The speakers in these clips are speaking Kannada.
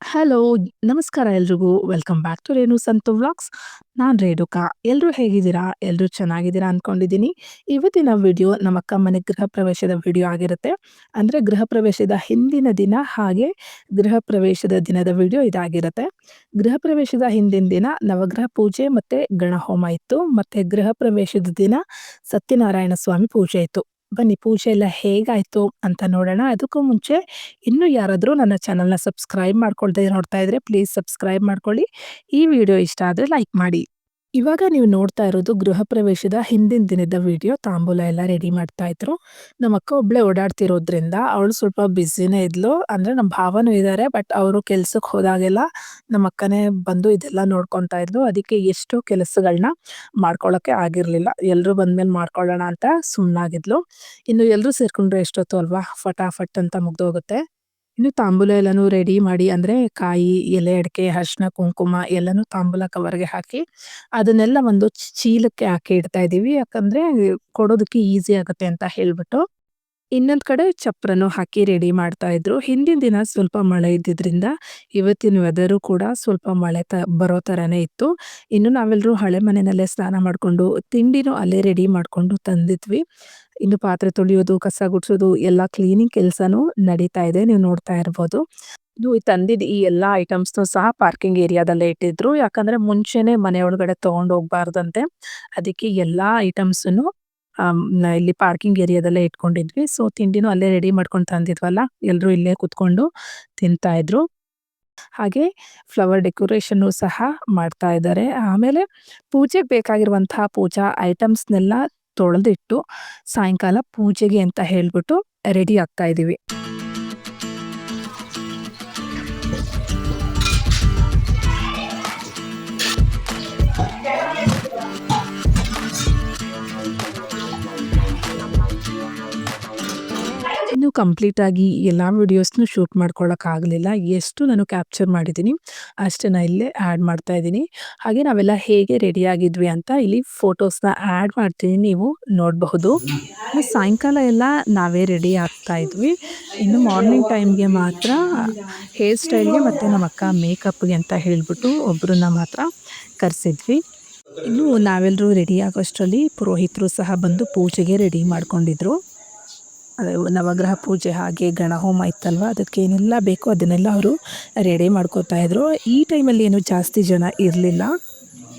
ಹಲೋ, ನಮಸ್ಕಾರ ಎಲ್ರಿಗೂ. Welcome back to Renu Santu vlogs. ನಾನು ರೇಣುಕಾ. ಎಲ್ಲರೂ ಹೇಗಿದ್ದೀರಾ? ಎಲ್ಲರೂ ಚೆನ್ನಾಗಿದ್ದೀರಾ ಅಂದ್ಕೊಂಡಿದ್ದೀನಿ. ಇವತ್ತಿನ ವಿಡಿಯೋ ನಮ್ಮಕ್ಕ ಮನೆ ಗೃಹ ಪ್ರವೇಶದ ವಿಡಿಯೋ ಆಗಿರುತ್ತೆ. ಅಂದರೆ ಗೃಹ ಪ್ರವೇಶದ ಹಿಂದಿನ ದಿನ ಹಾಗೆ ಗೃಹ ಪ್ರವೇಶದ ದಿನದ ವಿಡಿಯೋ ಇದಾಗಿರುತ್ತೆ. ಗೃಹ ಪ್ರವೇಶದ ಹಿಂದಿನ ದಿನ ನವಗ್ರಹ ಪೂಜೆ ಮತ್ತು ಗಣಹೋಮ ಇತ್ತು. ಮತ್ತು ಗೃಹ ಪ್ರವೇಶದ ದಿನ ಸತ್ಯನಾರಾಯಣ ಸ್ವಾಮಿ ಪೂಜೆ ಇತ್ತು. ಬನ್ನಿ ಪೂಜೆ ಎಲ್ಲ ಹೇಗಾಯಿತು ಅಂತ ನೋಡೋಣ. ಅದಕ್ಕೂ ಮುಂಚೆ ಇನ್ನೂ ಯಾರಾದರೂ ನನ್ನ ಚಾನಲ್‌ನ ಸಬ್ಸ್ಕ್ರೈಬ್ ಮಾಡ್ಕೊಳ್ದೆ ನೋಡ್ತಾ ಇದ್ರೆ ಪ್ಲೀಸ್ ಸಬ್ಸ್ಕ್ರೈಬ್ ಮಾಡ್ಕೊಳ್ಳಿ. ಈ ವಿಡಿಯೋ ಇಷ್ಟ ಆದರೆ ಲೈಕ್ ಮಾಡಿ. ಇವಾಗ ನೀವು ನೋಡ್ತಾ ಇರೋದು ಗೃಹ ಪ್ರವೇಶದ ಹಿಂದಿನ ದಿನದ ವಿಡಿಯೋ. ತಾಂಬೂಲ ಎಲ್ಲ ರೆಡಿ ಮಾಡ್ತಾ ಇದ್ರು. ನಮ್ಮಕ್ಕ ಒಬ್ಳೆ ಓಡಾಡ್ತಿರೋದ್ರಿಂದ ಅವಳು ಸ್ವಲ್ಪ ಬ್ಯುಸಿನೇ ಇದ್ಲು. ಅಂದ್ರೆ ನಮ್ಮ ಭಾವನೂ ಇದ್ದಾರೆ. ಬಟ್ ಅವರು ಕೆಲ್ಸಕ್ಕೆ ಹೋದಾಗೆಲ್ಲ ನಮ್ಮಕ್ಕನೇ ಬಂದು ಇದೆಲ್ಲ ನೋಡ್ಕೊತಾ ಇದ್ಲು. ಅದಕ್ಕೆ ಎಷ್ಟೋ ಕೆಲಸಗಳನ್ನ ಮಾಡ್ಕೊಳ್ಳೋಕೆ ಆಗಿರ್ಲಿಲ್ಲ. ಎಲ್ಲರೂ ಬಂದ್ಮೇಲೆ ಮಾಡ್ಕೊಳ್ಳೋಣ ಅಂತ ಸುಮ್ಮನಾಗಿದ್ಲು ಇನ್ನು ಎಲ್ಲರೂ ಸೇರ್ಕೊಂಡ್ರೆ ಎಷ್ಟೊತ್ತು ಅಲ್ವಾ ಫಟಾಫಟ್ ಅಂತ ಮುಗ್ದೋಗುತ್ತೆ. ಇನ್ನು ತಾಂಬೂಲ ಎಲ್ಲನೂ ರೆಡಿ ಮಾಡಿ ಅಂದ್ರೆ ಕಾಯಿ, ಎಲೆ ಅಡಿಕೆ, ಅರಿಶಿನ, ಕುಂಕುಮ ಎಲ್ಲನೂ ತಾಂಬೂಲ ಕವರ್‌ಗೆ ಹಾಕಿ ಅದನ್ನೆಲ್ಲ ಒಂದು ಚೀಲಕ್ಕೆ ಹಾಕಿ ಇಡ್ತಾ ಇದೀವಿ. ಯಾಕಂದ್ರೆ ಕೊಡೋದಕ್ಕೆ ಈಸಿ ಆಗುತ್ತೆ ಅಂತ ಹೇಳ್ಬಿಟ್ಟು. ಇನ್ನೊಂದು ಕಡೆ ಚಪ್ರನು ಹಾಕಿ ರೆಡಿ ಮಾಡ್ತಾ ಇದ್ರು. ಹಿಂದಿನ ದಿನ ಸ್ವಲ್ಪ ಮಳೆ ಇದ್ದಿದ್ರಿಂದ ಇವತ್ತಿನ ವೆದರು ಕೂಡ ಸ್ವಲ್ಪ ಮಳೆ ತ ಬರೋ ಥರನೇ ಇತ್ತು. ಇನ್ನು ನಾವೆಲ್ಲರೂ ಹಳೆ ಮನೆಯಲ್ಲೇ ಸ್ನಾನ ಮಾಡ್ಕೊಂಡು ತಿಂಡಿನೂ ಅಲ್ಲೇ ರೆಡಿ ಮಾಡ್ಕೊಂಡು ತಂದಿದ್ವಿ. ಇನ್ನು ಪಾತ್ರೆ ತೊಳೆಯೋದು, ಕಸ ಗುಡಿಸೋದು ಎಲ್ಲ ಕ್ಲೀನಿಂಗ್ ಕೆಲಸನೂ ನಡೀತಾ ಇದೆ. ನೀವು ನೋಡ್ತಾ ಇರ್ಬೋದು. ಇದು ತಂದಿದ್ದ ಈ ಎಲ್ಲಾ ಐಟಮ್ಸ್‌ನು ಸಹ ಪಾರ್ಕಿಂಗ್ ಏರಿಯಾದಲ್ಲೇ ಇಟ್ಟಿದ್ರು. ಯಾಕಂದ್ರೆ ಮುಂಚೆನೆ ಮನೆ ಒಳಗಡೆ ತಗೊಂಡು ಹೋಗ್ಬಾರ್ದಂತೆ. ಅದಕ್ಕೆ ಎಲ್ಲಾ ಐಟಮ್ಸನ್ನು ಇಲ್ಲಿ ಪಾರ್ಕಿಂಗ್ ಏರಿಯಾದಲ್ಲೇ ಇಟ್ಕೊಂಡಿದ್ವಿ. ಸೊ ತಿಂಡಿನೂ ಅಲ್ಲೇ ರೆಡಿ ಮಾಡ್ಕೊಂಡು ತಂದಿದ್ವಲ್ಲ, ಎಲ್ಲರೂ ಇಲ್ಲೇ ಕುತ್ಕೊಂಡು ತಿಂತಾ ಇದ್ರು. ಹಾಗೆ ಫ್ಲವರ್ ಡೆಕೋರೇಷನ್ನು ಸಹ ಮಾಡ್ತಾ ಇದ್ದಾರೆ. ಆಮೇಲೆ ಪೂಜೆಗೆ ಬೇಕಾಗಿರುವಂತಹ ಪೂಜಾ ಐಟಮ್ಸ್‌ನೆಲ್ಲ ತೊಳೆದಿಟ್ಟು ಸಾಯಂಕಾಲ ಪೂಜೆಗೆ ಅಂತ ಹೇಳ್ಬಿಟ್ಟು ರೆಡಿ ಆಗ್ತಾ ಇದೀವಿ. ಇನ್ನು ಕಂಪ್ಲೀಟ್ ಆಗಿ ಎಲ್ಲಾ ವಿಡಿಯೋಸ್‌ನು ಶೂಟ್ ಮಾಡ್ಕೊಳ್ಳೋಕ್ಕಾಗಲಿಲ್ಲ ಎಷ್ಟು ನಾನು ಕ್ಯಾಪ್ಚರ್ ಮಾಡಿದ್ದೀನಿ ಅಷ್ಟನ್ನ ಇಲ್ಲೇ ಆ್ಯಡ್ ಮಾಡ್ತಾ ಇದ್ದೀನಿ ಹಾಗೆ ನಾವೆಲ್ಲ ಹೇಗೆ ರೆಡಿ ಆಗಿದ್ವಿ ಅಂತ ಇಲ್ಲಿ ಫೋಟೋಸ್‌ನ ಆ್ಯಡ್ ಮಾಡ್ತೀನಿ, ನೀವು ನೋಡಬಹುದು. ಸಾಯಂಕಾಲ ಎಲ್ಲ ನಾವೇ ರೆಡಿ ಆಗ್ತಾ ಇದ್ವಿ. ಇನ್ನು ಮಾರ್ನಿಂಗ್ ಟೈಮ್‌ಗೆ ಮಾತ್ರ ಹೇರ್ ಸ್ಟೈಲ್‌ಗೆ ಮತ್ತು ನಮ್ಮ ಅಕ್ಕ ಮೇಕಪ್‌ಗೆ ಅಂತ ಹೇಳಿಬಿಟ್ಟು ಒಬ್ಬರನ್ನ ಮಾತ್ರ ಕರೆಸಿದ್ವಿ ಇನ್ನು ನಾವೆಲ್ಲರೂ ರೆಡಿ ಆಗೋಷ್ಟರಲ್ಲಿ ಪುರೋಹಿತರು ಸಹ ಬಂದು ಪೂಜೆಗೆ ರೆಡಿ ಮಾಡ್ಕೊಂಡಿದ್ರು. ಅದೇ ನವಗ್ರಹ ಪೂಜೆ ಹಾಗೆ ಗಣಹೋಮ ಇತ್ತಲ್ವ ಅದಕ್ಕೆ ಏನೆಲ್ಲ ಬೇಕೋ ಅದನ್ನೆಲ್ಲ ಅವರು ರೆಡಿ ಮಾಡ್ಕೋತಾ ಇದ್ರು. ಈ ಟೈಮಲ್ಲಿ ಏನು ಜಾಸ್ತಿ ಜನ ಇರಲಿಲ್ಲ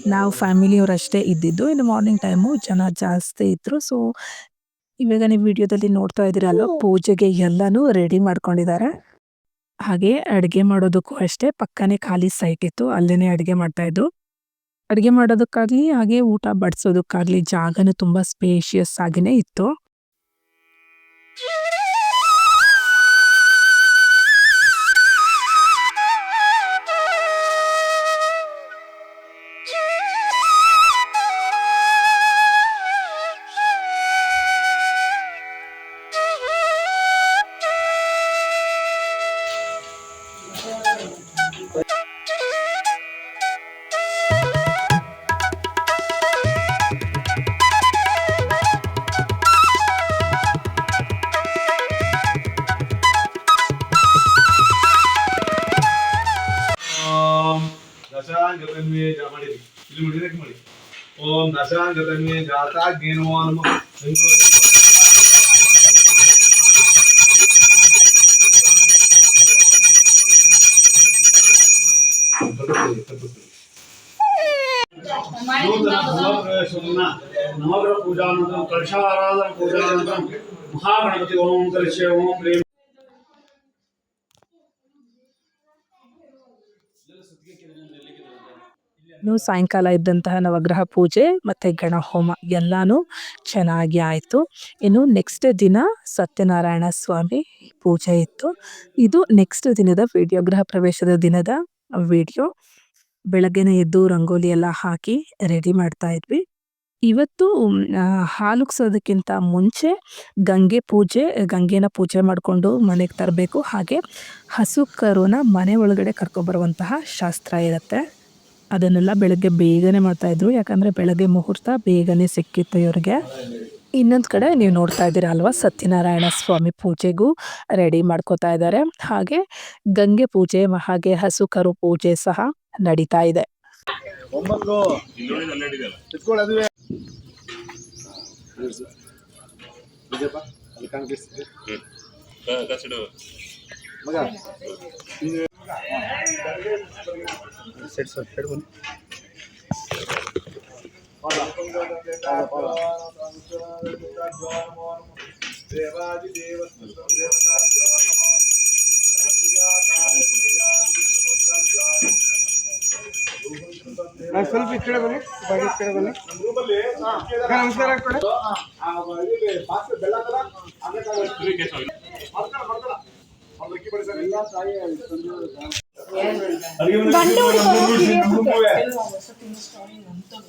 ನಾವು ಫ್ಯಾಮಿಲಿಯವರಷ್ಟೇ ಇದ್ದಿದ್ದು. ಇನ್ನು ಮಾರ್ನಿಂಗ್ ಟೈಮು ಜನ ಜಾಸ್ತಿ ಇದ್ರು. ಸೊ ಇವಾಗ ನೀವು ವಿಡಿಯೋದಲ್ಲಿ ನೋಡ್ತಾ ಇದ್ದೀರಲ್ಲ ಪೂಜೆಗೆ ಎಲ್ಲನೂ ರೆಡಿ ಮಾಡ್ಕೊಂಡಿದ್ದಾರೆ. ಹಾಗೆ ಅಡುಗೆ ಮಾಡೋದಕ್ಕೂ ಅಷ್ಟೇ ಪಕ್ಕನೇ ಖಾಲಿ ಸೈಟ್ ಇತ್ತು. ಅಲ್ಲೇ ಅಡುಗೆ ಮಾಡ್ತಾ ಇದ್ರು. ಅಡುಗೆ ಮಾಡೋದಕ್ಕಾಗಲಿ ಹಾಗೆ ಊಟ ಬಡಿಸೋದಕ್ಕಾಗಲಿ ಜಾಗನೂ ತುಂಬ ಸ್ಪೇಷಿಯಸ್ ಆಗಿನೇ ಇತ್ತು. ಓಂ ದಶಾಂಗತನ್ವೇ ಜಾತಾಗ್ನೇ ನಮೋ ನಮಃ ನೂತನ ಗೃಹಪ್ರವೇಶವನ್ನ ನವಗ್ರಹ ಪೂಜಾನಂತರಂ ಕಲಶಾರಾಧನ ಪೂಜಾನಂತರಂ ಮಹಾಗಣಪತಿ ಓಂ ಕಲಿಶೆ ಓಂ ಕ್ಲೀಂ ಇನ್ನು ಸಾಯಂಕಾಲ ಇದ್ದಂತಹ ನವಗ್ರಹ ಪೂಜೆ ಮತ್ತೆ ಗಣಹೋಮ ಎಲ್ಲಾನು ಚೆನ್ನಾಗಿ ಆಯ್ತು. ಇನ್ನು ನೆಕ್ಸ್ಟ್ ದಿನ ಸತ್ಯನಾರಾಯಣ ಸ್ವಾಮಿ ಪೂಜೆ ಇತ್ತು. ಇದು ನೆಕ್ಸ್ಟ್ ದಿನದ ವಿಡಿಯೋ ಗೃಹ ಪ್ರವೇಶದ ದಿನದ ವಿಡಿಯೋ. ಬೆಳಗ್ಗೆನೇ ಎದ್ದು ರಂಗೋಲಿ ಎಲ್ಲ ಹಾಕಿ ರೆಡಿ ಮಾಡ್ತಾ ಇದ್ವಿ. ಇವತ್ತು ಹಾಲುಕ್ಸೋದಕ್ಕಿಂತ ಮುಂಚೆ ಗಂಗೆ ಪೂಜೆ, ಗಂಗೆನ ಪೂಜೆ ಮಾಡಿಕೊಂಡು ಮನೆಗೆ ತರಬೇಕು. ಹಾಗೆ ಹಸು ಕರುನ ಮನೆ ಒಳಗಡೆ ಕರ್ಕೊಬರುವಂತಹ ಶಾಸ್ತ್ರ ಇರುತ್ತೆ. ಅದನ್ನೆಲ್ಲ ಬೆಳಗ್ಗೆ ಬೇಗನೆ ಮಾಡ್ತಾ ಇದ್ರು. ಯಾಕಂದ್ರೆ ಬೆಳಗ್ಗೆ ಮುಹೂರ್ತ ಬೇಗನೆ ಸಿಕ್ಕಿತ್ತು ಇವ್ರಿಗೆ. ಇನ್ನೊಂದು ಕಡೆ ನೀವು ನೋಡ್ತಾ ಇದ್ದೀರಾ ಅಲ್ವಾ? ಸತ್ಯನಾರಾಯಣ ಸ್ವಾಮಿ ಪೂಜೆಗೂ ರೆಡಿ ಮಾಡ್ಕೋತಾ ಇದ್ದಾರೆ. ಹಾಗೆ ಗಂಗೆ ಪೂಜೆ, ಹಾಗೆ ಹಸು ಕರು ಪೂಜೆ ಸಹ ನಡೀತಾ ಇದೆ. ಒಂಬತ್ತು ಎತ್ಕೊಳ್ಳಿ ಅದುವೇ ಇದೆಯಪ್ಪ, ಅಲ್ಲಿ ಕಾಣಿಸ್ತಿದೆ. ಮಗ ನೀನು- ಸೆಟ್ ಸರ್ ಸೆಟ್ ಬನ್ನಿ ಸ್ವಲ್ಪ ಈ ಕಡೆ ಬನ್ನಿ ಬಾಗಿ ಈ ಕಡೆ ಬನ್ನಿ ಅಕ್ಕ, ನಮಸ್ಕಾರ ಕೊಡೆ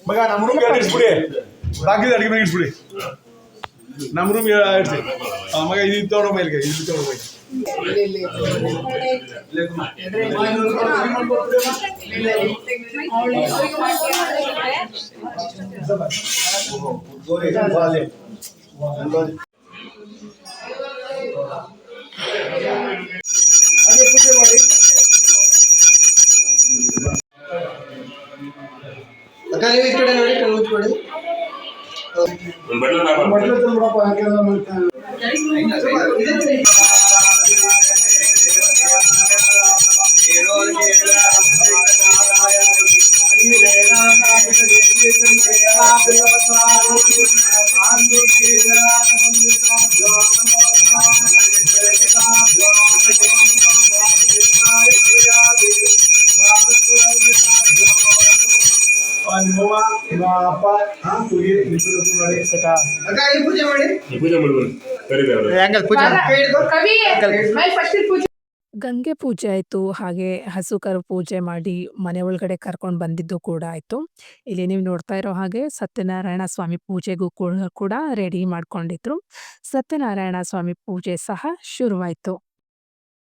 ಮಗ, ನಮ್ಮ ರೂಮ್ ಇಟ್ಬಿಡಿ ಬಾಕಿದ ಅಡಿಗೆ ಮನೆ ಇಟ್ಬಿಡಿ ನಮ್ಮ ರೂಮ್ ಇಡ್ಸಿ. ಮಗ, ಇದು ತಗೊಂಡು ಮೈಲ್ಗೆ, ಇದು ತಗೊಂಡು ಮೈಲ್ बटन बटन थोड़ा ನಿಮ್ಮ ಅಪ್ಪ ಪೂಜೆ ಮಾಡಿ. ಪೂಜೆ ಮಾಡ್ಬೋದು. ಗಂಗೆ ಪೂಜೆ ಆಯಿತು ಹಾಗೆ ಹಸು ಕರು ಪೂಜೆ ಮಾಡಿ ಮನೆ ಒಳಗಡೆ ಕರ್ಕೊಂಡು ಬಂದಿದ್ದು ಕೂಡ ಆಯಿತು. ಇಲ್ಲಿ ನೀವು ನೋಡ್ತಾ ಇರೋ ಹಾಗೆ ಸತ್ಯನಾರಾಯಣ ಸ್ವಾಮಿ ಪೂಜೆಗೂ ಕೂಡ ರೆಡಿ ಮಾಡ್ಕೊಂಡಿದ್ರು. ಸತ್ಯನಾರಾಯಣ ಸ್ವಾಮಿ ಪೂಜೆ ಸಹ ಶುರುವಾಯಿತು.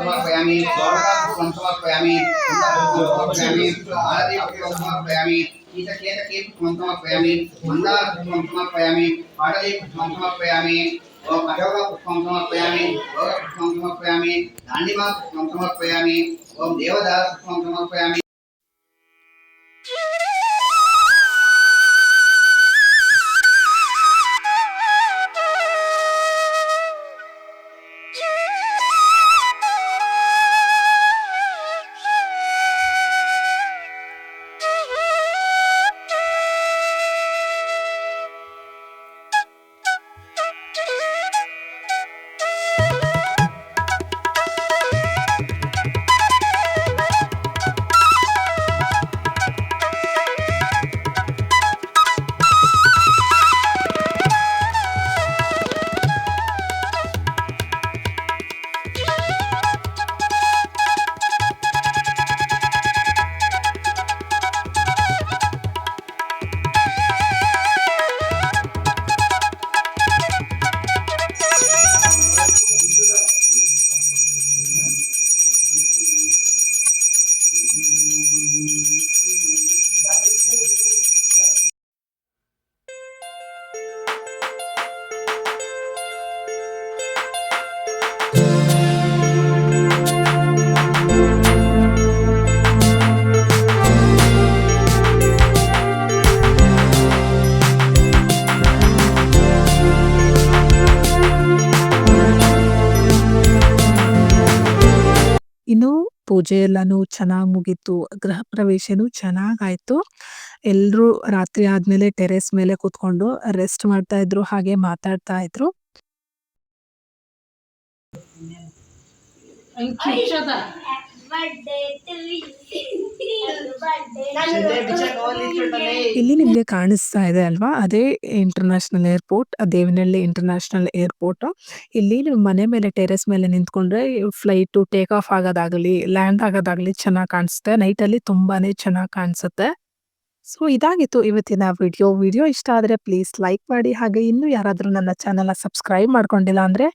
సమర్పయామి దోరకాపుష్పం సమర్పయామి సమర్పయామి ఆది పుష్పం సమర్పయామి ఈతకేతకే పుష్పం సమర్పయామి మందార పుష్పం సమర్పయామి పాటలీ పుష్పం సమర్పయామి అశోక పుష్పం సమర్పయామి యోగ పుష్పం సమర్పయామి దాండిమా ఓం దేవదార పుష్పం సమర్పయామి. ಪೂಜೆ ಎಲ್ಲಾನು ಚೆನ್ನಾಗಿ ಮುಗೀತು ಗೃಹ ಪ್ರವೇಶನೂ ಚೆನ್ನಾಗಾಯ್ತು. ಎಲ್ಲರೂ ರಾತ್ರಿ ಆದ್ಮೇಲೆ ಟೆರೆಸ್ ಮೇಲೆ ಕೂತ್ಕೊಂಡು ರೆಸ್ಟ್ ಮಾಡ್ತಾ ಇದ್ರು ಹಾಗೆ ಮಾತಾಡ್ತಾ ಇದ್ರು. ಇಲ್ಲಿ ನಿಮಗೆ ಕಾಣಿಸ್ತಾ ಇದೆ ಅಲ್ವಾ? ಅದೇ international airport Devanahalli international airport ಇಲ್ಲಿ ನೀವು ಮನೆ ಮೇಲೆ ಟೆರೆಸ್ ಮೇಲೆ ನಿಂತ್ಕೊಂಡ್ರೆ ಫ್ಲೈಟು ಟೇಕ್ ಆಫ್ ಆಗೋದಾಗಲಿ ಲ್ಯಾಂಡ್ ಆಗೋದಾಗಲಿ ಚೆನ್ನಾಗಿ ಕಾಣಿಸುತ್ತೆ. ನೈಟಲ್ಲಿ ತುಂಬಾನೇ ಚೆನ್ನಾಗಿ ಕಾಣಿಸುತ್ತೆ. ಸೊ, ಇದಾಗಿತ್ತು ಇವತ್ತಿನ ವಿಡಿಯೋ. ವಿಡಿಯೋ ಇಷ್ಟ ಆದರೆ ಪ್ಲೀಸ್ ಲೈಕ್ ಮಾಡಿ. ಹಾಗೆ ಇನ್ನೂ ಯಾರಾದರೂ ನನ್ನ ಚಾನಲ್ನ ಸಬ್ಸ್ಕ್ರೈಬ್ ಮಾಡ್ಕೊಂಡಿಲ್ಲ ಅಂದರೆ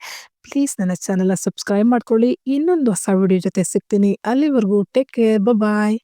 ಪ್ಲೀಸ್ ನನ್ನ ಚಾನಲ್ನ ಸಬ್ಸ್ಕ್ರೈಬ್ ಮಾಡ್ಕೊಳ್ಳಿ. ಇನ್ನೊಂದು ಹೊಸ ವಿಡಿಯೋ ಜೊತೆ ಸಿಗ್ತೀನಿ. ಅಲ್ಲಿವರೆಗೂ ಟೇಕ್ ಕೇರ್. ಬಾಯ್